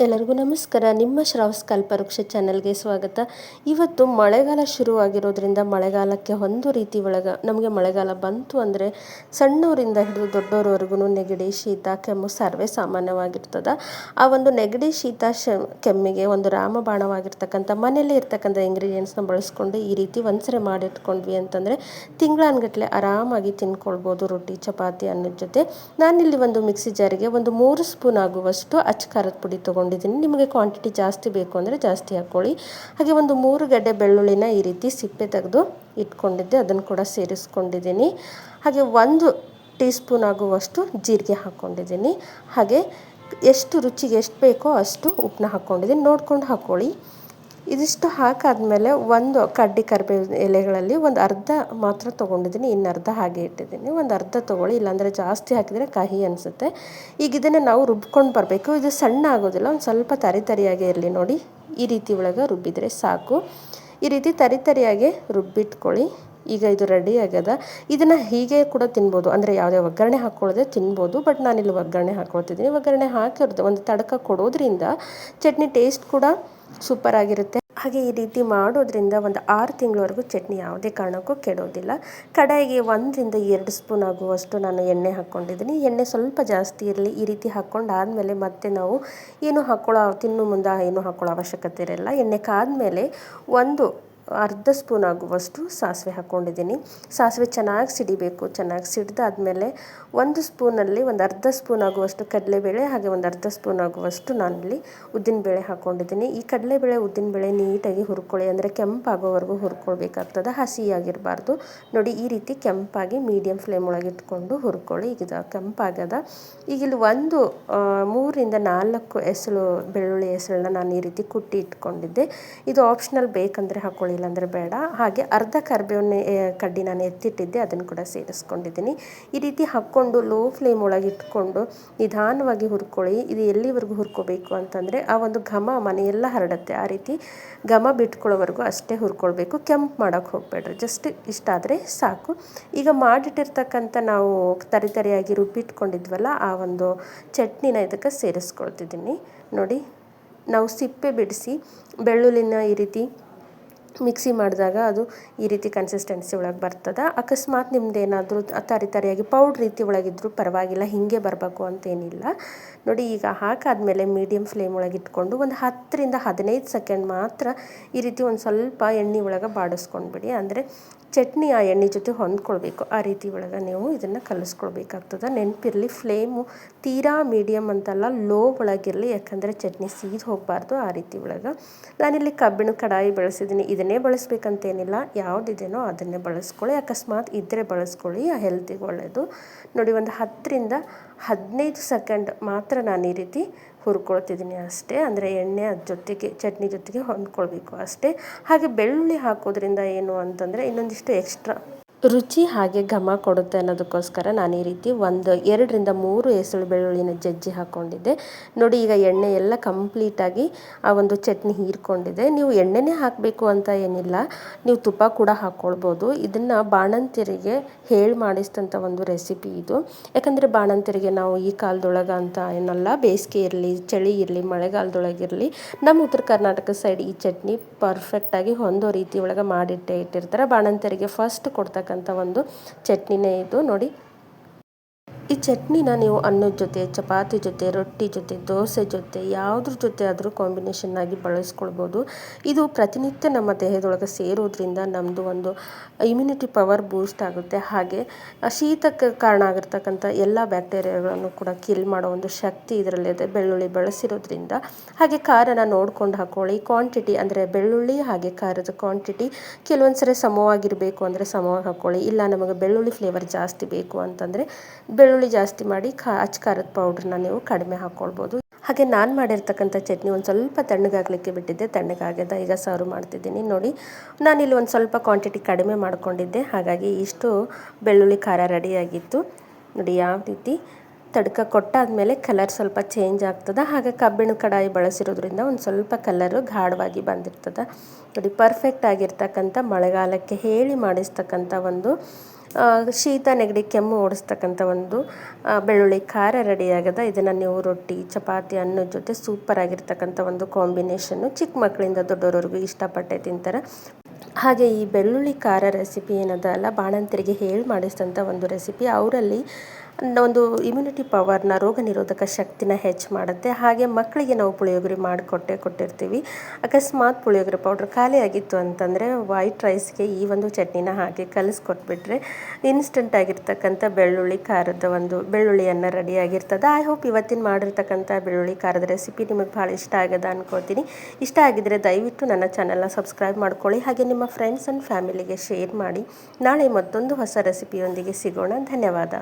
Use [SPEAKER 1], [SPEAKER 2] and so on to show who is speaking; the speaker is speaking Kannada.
[SPEAKER 1] ಎಲ್ಲರಿಗೂ ನಮಸ್ಕಾರ. ನಿಮ್ಮ ಶ್ರಾವಸ್ ಕಲ್ಪವೃಕ್ಷ ಚಾನಲ್ಗೆ ಸ್ವಾಗತ. ಇವತ್ತು ಮಳೆಗಾಲ ಶುರುವಾಗಿರೋದ್ರಿಂದ ಮಳೆಗಾಲಕ್ಕೆ ಒಂದು ರೀತಿ ಒಳಗ ನಮಗೆ ಮಳೆಗಾಲ ಬಂತು ಅಂದರೆ ಸಣ್ಣವರಿಂದ ಹಿಡಿದು ದೊಡ್ಡವರವರೆಗೂ ನೆಗಡಿ, ಶೀತ, ಕೆಮ್ಮು ಸರ್ವೇ ಸಾಮಾನ್ಯವಾಗಿರ್ತದೆ. ಆ ಒಂದು ನೆಗಡಿ, ಶೀತ, ಶ, ಕೆಮ್ಮಿಗೆ ಒಂದು ರಾಮಬಾಣವಾಗಿರ್ತಕ್ಕಂಥ ಮನೆಯಲ್ಲೇ ಇರ್ತಕ್ಕಂಥ ಇಂಗ್ರೀಡಿಯೆಂಟ್ಸ್ನ ಬಳಸ್ಕೊಂಡು ಈ ರೀತಿ ಒಂದ್ಸರಿ ಮಾಡಿಟ್ಕೊಂಡ್ವಿ ಅಂತಂದರೆ ತಿಂಗಳಾನ್ಗಟ್ಲೆ ಆರಾಮಾಗಿ ತಿನ್ಕೊಳ್ಬೋದು ರೊಟ್ಟಿ, ಚಪಾತಿ ಅನ್ನೋದ ಜೊತೆ. ನಾನಿಲ್ಲಿ ಒಂದು ಮಿಕ್ಸಿ ಜಾರಿಗೆ ಒಂದು ಮೂರು ಸ್ಪೂನ್ ಆಗುವಷ್ಟು ಅಚ್ಚ ಖಾರದ ಪುಡಿ ತೊಗೊಂಡಿದ್ದೀನಿ. ನಿಮಗೆ ಕ್ವಾಂಟಿಟಿ ಜಾಸ್ತಿ ಬೇಕು ಅಂದರೆ ಜಾಸ್ತಿ ಹಾಕ್ಕೊಳ್ಳಿ. ಹಾಗೆ ಒಂದು ಮೂರು ಗಡ್ಡೆ ಬೆಳ್ಳುಳ್ಳಿನ ಈ ರೀತಿ ಸಿಪ್ಪೆ ತೆಗೆದು ಇಟ್ಕೊಂಡಿದ್ದೆ. ಅದನ್ನು ಕೂಡ ಸೇರಿಸ್ಕೊಂಡಿದ್ದೀನಿ. ಹಾಗೆ ಒಂದು ಟೀ ಸ್ಪೂನ್ ಆಗುವಷ್ಟು ಜೀರಿಗೆ ಹಾಕ್ಕೊಂಡಿದ್ದೀನಿ. ಹಾಗೆ ಎಷ್ಟು ರುಚಿಗೆ ಎಷ್ಟು ಬೇಕೋ ಅಷ್ಟು ಉಪ್ಪನ್ನ ಹಾಕ್ಕೊಂಡಿದ್ದೀನಿ. ನೋಡ್ಕೊಂಡು ಹಾಕ್ಕೊಳ್ಳಿ. ಇದಿಷ್ಟು ಹಾಕಾದಮೇಲೆ ಒಂದು ಕಡ್ಡಿ ಕರ್ಬೇವಿನ ಎಲೆಗಳಲ್ಲಿ ಒಂದು ಅರ್ಧ ಮಾತ್ರ ತೊಗೊಂಡಿದ್ದೀನಿ, ಇನ್ನು ಅರ್ಧ ಹಾಗೆ ಇಟ್ಟಿದ್ದೀನಿ. ಒಂದು ಅರ್ಧ ತೊಗೊಳ್ಳಿ, ಇಲ್ಲಾಂದರೆ ಜಾಸ್ತಿ ಹಾಕಿದರೆ ಕಹಿ ಅನಿಸುತ್ತೆ. ಈಗ ಇದನ್ನು ನಾವು ರುಬ್ಕೊಂಡು ಬರಬೇಕು. ಇದು ಸಣ್ಣ ಆಗೋದಿಲ್ಲ, ಒಂದು ಸ್ವಲ್ಪ ತರಿ ತರಿಯಾಗೇ ಇರಲಿ ನೋಡಿ. ಈ ರೀತಿ ಒಳಗೆ ರುಬ್ಬಿದರೆ ಸಾಕು. ಈ ರೀತಿ ತರಿ ತರಿಯಾಗಿ ರುಬ್ಬಿಟ್ಕೊಳ್ಳಿ. ಈಗ ಇದು ರೆಡಿ ಆಗ್ಯದ. ಇದನ್ನು ಹೀಗೆ ಕೂಡ ತಿನ್ಬೋದು. ಅಂದರೆ ಯಾವುದೇ ಒಗ್ಗರಣೆ ಹಾಕ್ಕೊಳ್ಳದೆ ತಿನ್ಬೋದು. ಬಟ್ ನಾನಿಲ್ಲಿ ಒಗ್ಗರಣೆ ಹಾಕ್ಕೊಳ್ತಿದ್ದೀನಿ. ಒಗ್ಗರಣೆ ಹಾಕಿರೋದು, ಒಂದು ತಡಕ ಕೊಡೋದ್ರಿಂದ ಚಟ್ನಿ ಟೇಸ್ಟ್ ಕೂಡ ಸೂಪರ್ ಆಗಿರುತ್ತೆ. ಹಾಗೆ ಈ ರೀತಿ ಮಾಡೋದ್ರಿಂದ ಒಂದು ಆರು ತಿಂಗಳವರೆಗೂ ಚಟ್ನಿ ಯಾವುದೇ ಕಾರಣಕ್ಕೂ ಕೆಡೋದಿಲ್ಲ. ಕಡಾಯಿಗೆ ಒಂದರಿಂದ ಎರಡು ಸ್ಪೂನ್ ಆಗುವಷ್ಟು ನಾನು ಎಣ್ಣೆ ಹಾಕ್ಕೊಂಡಿದ್ದೀನಿ. ಎಣ್ಣೆ ಸ್ವಲ್ಪ ಜಾಸ್ತಿ ಇರಲಿ, ಈ ರೀತಿ ಹಾಕ್ಕೊಂಡಾದಮೇಲೆ ಮತ್ತೆ ನಾವು ಏನು ಹಾಕ್ಕೊಳ್ಳೋ ತಿನ್ನು ಮುಂದೆ ಏನು ಹಾಕ್ಕೊಳ್ಳೋ ಅವಶ್ಯಕತೆ ಇರಲ್ಲ. ಎಣ್ಣೆ ಕಾದ ಮೇಲೆ ಒಂದು ಅರ್ಧ ಸ್ಪೂನ್ ಆಗುವಷ್ಟು ಸಾಸಿವೆ ಹಾಕ್ಕೊಂಡಿದ್ದೀನಿ. ಸಾಸಿವೆ ಚೆನ್ನಾಗಿ ಸಿಡಿಬೇಕು, ಚೆನ್ನಾಗಿ ಸಿಡಿದಾದ್ಮೇಲೆ ಒಂದು ಸ್ಪೂನಲ್ಲಿ ಒಂದು ಅರ್ಧ ಸ್ಪೂನ್ ಆಗುವಷ್ಟು ಕಡಲೆಬೇಳೆ, ಹಾಗೆ ಒಂದು ಅರ್ಧ ಸ್ಪೂನ್ ಆಗುವಷ್ಟು ನಾನಿಲ್ಲಿ ಉದ್ದಿನಬೇಳೆ ಹಾಕ್ಕೊಂಡಿದ್ದೀನಿ. ಈ ಕಡಲೆಬೇಳೆ, ಉದ್ದಿನಬೇಳೆ ನೀಟಾಗಿ ಹುರ್ಕೊಳ್ಳಿ, ಅಂದರೆ ಕೆಂಪಾಗೋವರೆಗೂ ಹುರ್ಕೊಳ್ಬೇಕಾಗ್ತದೆ, ಹಸಿಯಾಗಿರಬಾರ್ದು. ನೋಡಿ, ಈ ರೀತಿ ಕೆಂಪಾಗಿ ಮೀಡಿಯಮ್ ಫ್ಲೇಮ್ ಒಳಗೆ ಇಟ್ಕೊಂಡು ಹುರ್ಕೊಳ್ಳಿ. ಈಗ ಕೆಂಪಾಗದ ಈಗ ಇಲ್ಲಿ ಒಂದು ಮೂರಿಂದ ನಾಲ್ಕು ಎಸಳು, ಬೆಳ್ಳುಳ್ಳಿ ಹೆಸಳನ್ನ ನಾನು ಈ ರೀತಿ ಕುಟ್ಟಿ ಇಟ್ಕೊಂಡಿದ್ದೆ. ಇದು ಆಪ್ಷನಲ್ ಬೇಕಂದರೆ ಹಾಕ್ಕೊಳ್ಳಿ ಇಲ್ಲಾಂದರೆ ಬೇಡ. ಹಾಗೆ ಅರ್ಧ ಕರ್ಬೇವನ್ನ ಕಡ್ಡಿ ನಾನು ಎತ್ತಿಟ್ಟಿದ್ದೆ, ಅದನ್ನು ಕೂಡ ಸೇರಿಸ್ಕೊಂಡಿದ್ದೀನಿ. ಈ ರೀತಿ ಹಾಕ್ಕೊಂಡು ಲೋ ಫ್ಲೇಮ್ ಒಳಗೆ ಇಟ್ಕೊಂಡು ನಿಧಾನವಾಗಿ ಹುರ್ಕೊಳ್ಳಿ. ಇದು ಎಲ್ಲಿವರೆಗೂ ಹುರ್ಕೋಬೇಕು ಅಂತಂದರೆ ಆ ಒಂದು ಘಮ ಮನೆಯೆಲ್ಲ ಹರಡುತ್ತೆ. ಆ ರೀತಿ ಘಮ ಬಿಟ್ಕೊಳ್ಳೋವರೆಗೂ ಅಷ್ಟೇ ಹುರ್ಕೊಳ್ಬೇಕು. ಕೆಂಪು ಮಾಡೋಕ್ಕೆ ಹೋಗಬೇಡ್ರಿ. ಜಸ್ಟ್ ಇಷ್ಟಾದರೆ ಸಾಕು. ಈಗ ಮಾಡಿಟ್ಟಿರ್ತಕ್ಕಂಥ ನಾವು ತರಿ ತರಿಯಾಗಿ ರುಬ್ಬಿಟ್ಕೊಂಡಿದ್ವಲ್ಲ, ಆ ಒಂದು ಚಟ್ನಿನ ಇದಕ್ಕೆ ಸೇರಿಸ್ಕೊಳ್ತಿದ್ದೀನಿ. ನೋಡಿ, ನಾವು ಸಿಪ್ಪೆ ಬಿಡಿಸಿ, ಬೆಳ್ಳುಳ್ಳಿನ ಈ ರೀತಿ ಮಿಕ್ಸಿ ಮಾಡಿದಾಗ ಅದು ಈ ರೀತಿ ಕನ್ಸಿಸ್ಟೆನ್ಸಿ ಒಳಗೆ ಬರ್ತದೆ. ಅಕಸ್ಮಾತ್ ನಿಮ್ದು ಏನಾದರೂ ತರಿ ತರಿಯಾಗಿ ಪೌಡ್ರ್ ರೀತಿ ಒಳಗಿದ್ರೂ ಪರವಾಗಿಲ್ಲ, ಹೀಗೆ ಬರಬೇಕು ಅಂತೇನಿಲ್ಲ. ನೋಡಿ, ಈಗ ಹಾಕಾದ್ಮೇಲೆ ಮೀಡಿಯಮ್ ಫ್ಲೇಮ್ ಒಳಗೆ ಇಟ್ಕೊಂಡು ಒಂದು ಹತ್ತರಿಂದ ಹದಿನೈದು ಸೆಕೆಂಡ್ ಮಾತ್ರ ಈ ರೀತಿ ಒಂದು ಸ್ವಲ್ಪ ಎಣ್ಣೆ ಒಳಗೆ ಬಾಡಿಸ್ಕೊಂಡ್ಬಿಡಿ. ಅಂದರೆ ಚಟ್ನಿ ಆ ಎಣ್ಣೆ ಜೊತೆ ಹೊಂದ್ಕೊಳ್ಬೇಕು. ಆ ರೀತಿ ಒಳಗೆ ನೀವು ಇದನ್ನು ಕಲಿಸ್ಕೊಳ್ಬೇಕಾಗ್ತದೆ. ನೆನಪಿರಲಿ, ಫ್ಲೇಮು ತೀರಾ ಮೀಡಿಯಮ್ ಅಂತಲ್ಲ, ಲೋ ಒಳಗಿರಲಿ, ಯಾಕಂದರೆ ಚಟ್ನಿ ಸೀದು ಹೋಗಬಾರ್ದು ಆ ರೀತಿ ಒಳಗೆ. ನಾನಿಲ್ಲಿ ಕಬ್ಬಿಣ ಕಡಾಯಿ ಬಳಸಿದ್ದೀನಿ. ಇದನ್ನೇ ಬಳಸ್ಬೇಕಂತೇನಿಲ್ಲ. ಯಾವುದಿದೆಯೋ ಅದನ್ನೇ ಬಳಸ್ಕೊಳ್ಳಿ. ಅಕಸ್ಮಾತ್ ಇದ್ದರೆ ಬಳಸ್ಕೊಳ್ಳಿ. ಹೆಲ್ತಿಗೆ ಒಳ್ಳೆಯದು ನೋಡಿ, ಒಂದು ಹತ್ತರಿಂದ ಹದಿನೈದು ಸೆಕೆಂಡ್ ಮಾತ್ರ ನಾನು ಈ ರೀತಿ ಹುರ್ಕೊಳ್ತಿದ್ದೀನಿ ಅಷ್ಟೇ. ಅಂದರೆ ಎಣ್ಣೆ ಅದ್ರ ಜೊತೆಗೆ, ಚಟ್ನಿ ಜೊತೆಗೆ ಹೊಂದ್ಕೊಳ್ಬೇಕು ಅಷ್ಟೇ. ಹಾಗೆ ಬೆಳ್ಳುಳ್ಳಿ ಹಾಕೋದ್ರಿಂದ ಏನು ಅಂತಂದರೆ ಇನ್ನೊಂದಿಷ್ಟು ಎಕ್ಸ್ಟ್ರಾ ರುಚಿ ಹಾಗೆ ಘಮ ಕೊಡುತ್ತೆ ಅನ್ನೋದಕ್ಕೋಸ್ಕರ ನಾನು ಈ ರೀತಿ ಒಂದು ಎರಡರಿಂದ ಮೂರು ಎಸಳು ಬೆಳ್ಳುಳ್ಳಿನ ಜಜ್ಜಿ ಹಾಕ್ಕೊಂಡಿದ್ದೆ. ನೋಡಿ, ಈಗ ಎಣ್ಣೆ ಎಲ್ಲ ಕಂಪ್ಲೀಟಾಗಿ ಆ ಒಂದು ಚಟ್ನಿ ಹೀರ್ಕೊಂಡಿದೆ. ನೀವು ಎಣ್ಣೆನೇ ಹಾಕಬೇಕು ಅಂತ ಏನಿಲ್ಲ. ನೀವು ತುಪ್ಪ ಕೂಡ ಹಾಕ್ಕೊಳ್ಬೋದು. ಇದನ್ನು ಬಾಣಂತಿಯರಿಗೆ ಹೇಳಿ ಮಾಡಿಸಿದಂಥ ಒಂದು ರೆಸಿಪಿ ಇದು. ಯಾಕಂದರೆ ಬಾಣಂತಿಯರಿಗೆ ನಾವು ಈ ಕಾಲದೊಳಗೆ ಅಂತ ಏನಲ್ಲ, ಬೇಸಿಗೆ ಇರಲಿ, ಚಳಿ ಇರಲಿ ಮಳೆಗಾಲದೊಳಗಿರಲಿ ನಮ್ಮ ಉತ್ತರ ಕರ್ನಾಟಕ ಸೈಡ್ ಈ ಚಟ್ನಿ ಪರ್ಫೆಕ್ಟಾಗಿ ಹೊಂದೋ ರೀತಿ ಒಳಗೆ ಮಾಡಿಟ್ಟೆ ಇಟ್ಟಿರ್ತಾರೆ. ಬಾಣಂತಿಯರಿಗೆ ಫಸ್ಟ್ ಕೊಡ್ತಕ್ಕಂಥ ಒಂದು ಚಟ್ನಿನೇ ಇದು. ನೋಡಿ ಈ ಚಟ್ನಿನ ನೀವು ಅನ್ನದ ಜೊತೆ, ಚಪಾತಿ ಜೊತೆ, ರೊಟ್ಟಿ ಜೊತೆ, ದೋಸೆ ಜೊತೆ ಯಾವುದ್ರ ಜೊತೆ ಆದರೂ ಕಾಂಬಿನೇಷನ್ ಆಗಿ ಬಳಸ್ಕೊಳ್ಬೋದು. ಇದು ಪ್ರತಿನಿತ್ಯ ನಮ್ಮ ದೇಹದೊಳಗೆ ಸೇರೋದ್ರಿಂದ ನಮ್ಮದು ಒಂದು ಇಮ್ಯುನಿಟಿ ಪವರ್ ಬೂಸ್ಟ್ ಆಗುತ್ತೆ. ಹಾಗೆ ಶೀತಕ್ಕೆ ಕಾರಣ ಆಗಿರ್ತಕ್ಕಂಥ ಎಲ್ಲ ಬ್ಯಾಕ್ಟೀರಿಯಾಗಳನ್ನು ಕೂಡ ಕಿಲ್ ಮಾಡೋ ಒಂದು ಶಕ್ತಿ ಇದರಲ್ಲಿದೆ ಬೆಳ್ಳುಳ್ಳಿ ಬಳಸಿರೋದ್ರಿಂದ. ಹಾಗೆ ಖಾರನ ನೋಡ್ಕೊಂಡು ಹಾಕೊಳ್ಳಿ. ಕ್ವಾಂಟಿಟಿ ಅಂದರೆ ಬೆಳ್ಳುಳ್ಳಿ ಹಾಗೆ ಖಾರದ ಕ್ವಾಂಟಿಟಿ ಕೆಲವೊಂದು ಸರಿ ಸಮವಾಗಿರಬೇಕು ಅಂದರೆ ಸಮವಾಗಿ ಹಾಕ್ಕೊಳ್ಳಿ ಇಲ್ಲ ನಮಗೆ ಬೆಳ್ಳುಳ್ಳಿ ಫ್ಲೇವರ್ ಜಾಸ್ತಿ ಬೇಕು ಅಂತಂದರೆ ಬೆಳ್ಳುಳ್ಳಿ ಜಾಸ್ತಿ ಮಾಡಿ ಖಾ ಖಾರದ ಪೌಡ್ರನ್ನ ನೀವು ಕಡಿಮೆ ಹಾಕ್ಕೊಳ್ಬೋದು ಹಾಗೆ ನಾನು ಮಾಡಿರ್ತಕ್ಕಂಥ ಚಟ್ನಿ ಒಂದು ಸ್ವಲ್ಪ ತಣ್ಣಗಾಗಲಿಕ್ಕೆ ಬಿಟ್ಟಿದ್ದೆ. ತಣ್ಣಗಾಗ್ಯದ ಈಗ ಸರ್ವ್ ಮಾಡ್ತಿದ್ದೀನಿ. ನೋಡಿ, ನಾನಿಲ್ಲಿ ಒಂದು ಸ್ವಲ್ಪ ಕ್ವಾಂಟಿಟಿ ಕಡಿಮೆ ಮಾಡಿಕೊಂಡಿದ್ದೆ. ಹಾಗಾಗಿ ಇಷ್ಟು ಬೆಳ್ಳುಳ್ಳಿ ಖಾರ ರೆಡಿಯಾಗಿತ್ತು. ನೋಡಿ, ಯಾವ ರೀತಿ ತಡ್ಕ ಕೊಟ್ಟಾದಮೇಲೆ ಕಲರ್ ಸ್ವಲ್ಪ ಚೇಂಜ್ ಆಗ್ತದೆ. ಹಾಗೆ ಕಬ್ಬಿಣ ಕಡಾಯಿ ಬಳಸಿರೋದ್ರಿಂದ ಒಂದು ಸ್ವಲ್ಪ ಕಲರು ಗಾಢವಾಗಿ ಬಂದಿರ್ತದೆ. ನೋಡಿ ಪರ್ಫೆಕ್ಟ್ ಆಗಿರ್ತಕ್ಕಂಥ ಮಳೆಗಾಲಕ್ಕೆ ಹೇಳಿ ಮಾಡಿಸ್ತಕ್ಕಂಥ ಒಂದು ಶೀತ, ನೆಗಡಿ, ಕೆಮ್ಮು ಓಡಿಸ್ತಕ್ಕಂಥ ಒಂದು ಬೆಳ್ಳುಳ್ಳಿ ಖಾರ ರೆಡಿ ಆಗದ. ಇದನ್ನು ನೀವು ರೊಟ್ಟಿ, ಚಪಾತಿ ಅನ್ನದ ಜೊತೆ ಸೂಪರ್ ಆಗಿರ್ತಕ್ಕಂಥ ಒಂದು ಕಾಂಬಿನೇಷನ್ನು ಚಿಕ್ಕ ಮಕ್ಕಳಿಂದ ದೊಡ್ಡವರವರೆಗೂ ಇಷ್ಟಪಟ್ಟೆ ತಿಂತಾರೆ. ಹಾಗೆ ಈ ಬೆಳ್ಳುಳ್ಳಿ ಖಾರ ರೆಸಿಪಿ ಏನದ ಅಲ್ಲ, ಬಾಣಂತರಿಗೆ ಹೇಳಿ ಮಾಡಿಸಿದಂಥ ಒಂದು ರೆಸಿಪಿ ಅವರಲ್ಲಿ ಒಂದು ಇಮ್ಯುನಿಟಿ ಪವರ್ನ ರೋಗ ನಿರೋಧಕ ಶಕ್ತಿನ ಹೆಚ್ಚು ಮಾಡುತ್ತೆ. ಹಾಗೆ ಮಕ್ಕಳಿಗೆ ನಾವು ಪುಳಿಯೋಗರೆ ಮಾಡಿಕೊಟ್ಟೆ ಕೊಟ್ಟಿರ್ತೀವಿ. ಅಕಸ್ಮಾತ್ ಪುಳಿಯೋಗರೆ ಪೌಡ್ರ್ ಖಾಲಿ ಆಗಿತ್ತು ಅಂತಂದರೆ ವೈಟ್ ರೈಸ್ಗೆ ಈ ಒಂದು ಚಟ್ನಿನ ಹಾಕಿ ಕಲಿಸ್ಕೊಟ್ಬಿಟ್ರೆ ಇನ್ಸ್ಟೆಂಟ್ ಆಗಿರ್ತಕ್ಕಂಥ ಬೆಳ್ಳುಳ್ಳಿ ಖಾರದ ಒಂದು ಬೆಳ್ಳುಳ್ಳಿಯನ್ನು ರೆಡಿ ಆಗಿರ್ತದೆ. ಐ ಹೋಪ್ ಇವತ್ತಿನ ಮಾಡಿರ್ತಕ್ಕಂಥ ಬೆಳ್ಳುಳ್ಳಿ ಖಾರದ ರೆಸಿಪಿ ನಿಮಗೆ ಭಾಳ ಇಷ್ಟ ಆಗದ ಅನ್ಕೋತೀನಿ ಇಷ್ಟ ಆಗಿದ್ದರೆ ದಯವಿಟ್ಟು ನನ್ನ ಚಾನಲ್ನ ಸಬ್ಸ್ಕ್ರೈಬ್ ಮಾಡ್ಕೊಳ್ಳಿ. ಹಾಗೆ ನಿಮ್ಮ ಫ್ರೆಂಡ್ಸ್ ಆ್ಯಂಡ್ ಫ್ಯಾಮಿಲಿಗೆ ಶೇರ್ ಮಾಡಿ. ನಾಳೆ ಮತ್ತೊಂದು ಹೊಸ ರೆಸಿಪಿಯೊಂದಿಗೆ ಸಿಗೋಣ. ಧನ್ಯವಾದ.